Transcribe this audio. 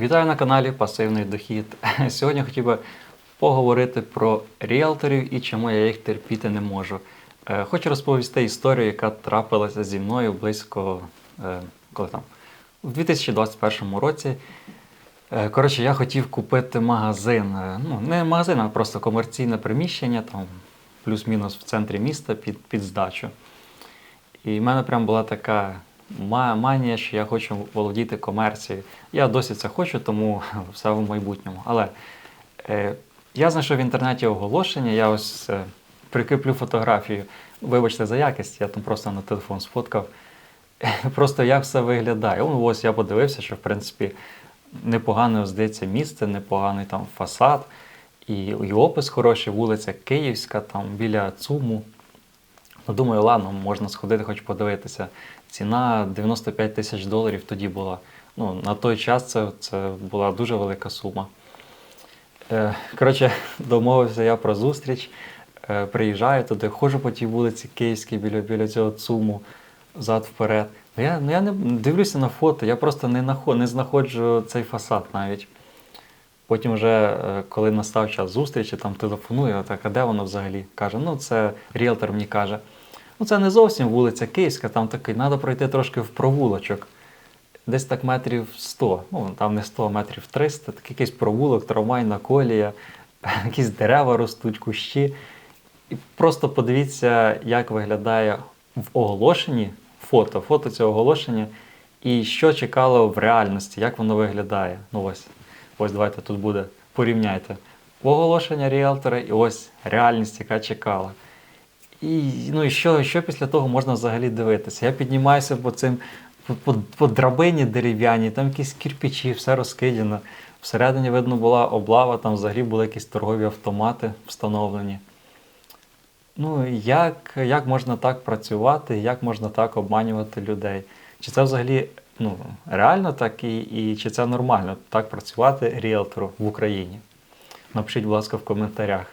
Вітаю на каналі Пасивний Дохід. Сьогодні хотів би поговорити про ріелторів і чому я їх терпіти не можу. Е, Хочу розповісти історію, яка трапилася зі мною близько е, коли там, у 2021 році. Е, Коротше, я хотів купити магазин. Ну, не магазин, а просто комерційне приміщення, там плюс-мінус в центрі міста під, під здачу. І в мене прям була така манія, що я хочу володіти комерцією. Я досі це хочу, тому все в майбутньому. Але е, я знайшов в інтернеті оголошення, я ось е, прикріплю фотографію. Вибачте за якість, я там просто на телефон сфоткав. Просто як все виглядає. Ну, ось я подивився, що в принципі непогане здається місце, непоганий там фасад, і, і опис хороший, вулиця Київська, там біля ЦУМу. Ну, думаю, ладно, можна сходити, хоч подивитися. Ціна 95 тисяч доларів тоді була. Ну, на той час це, це була дуже велика сума. Е, коротше, домовився я про зустріч. Е, приїжджаю туди, ходжу по тій вулиці Київській біля, біля цього ЦУМу, зад вперед. Ну, я, ну, я не дивлюся на фото, я просто не, наход, не знаходжу цей фасад навіть. Потім вже, е, коли настав час зустрічі, там телефоную, так, а де воно взагалі? Каже, ну це ріелтор мені каже. Ну це не зовсім вулиця Київська, там такий, треба пройти трошки в провулочок. Десь так метрів 100, ну там не 100, а метрів 300, такий якийсь провулок, трамвайна колія, якісь дерева ростуть, кущі. І просто подивіться, як виглядає в оголошенні фото, фото цього оголошення, і що чекало в реальності, як воно виглядає. Ну ось, ось давайте тут буде. Порівняйте. Оголошення ріелтора і ось реальність, яка чекала. І, ну, що, що після того можна взагалі дивитися? Я піднімаюся по цим по, по, по драбині дерев'яній, там якісь кирпичі, все розкидано. Всередині, видно, була облава, там взагалі були якісь торгові автомати встановлені. Ну, як, як можна так працювати, як можна так обманювати людей? Чи це взагалі ну, реально так і, і чи це нормально так працювати ріелтору в Україні? Напишіть, будь ласка, в коментарях.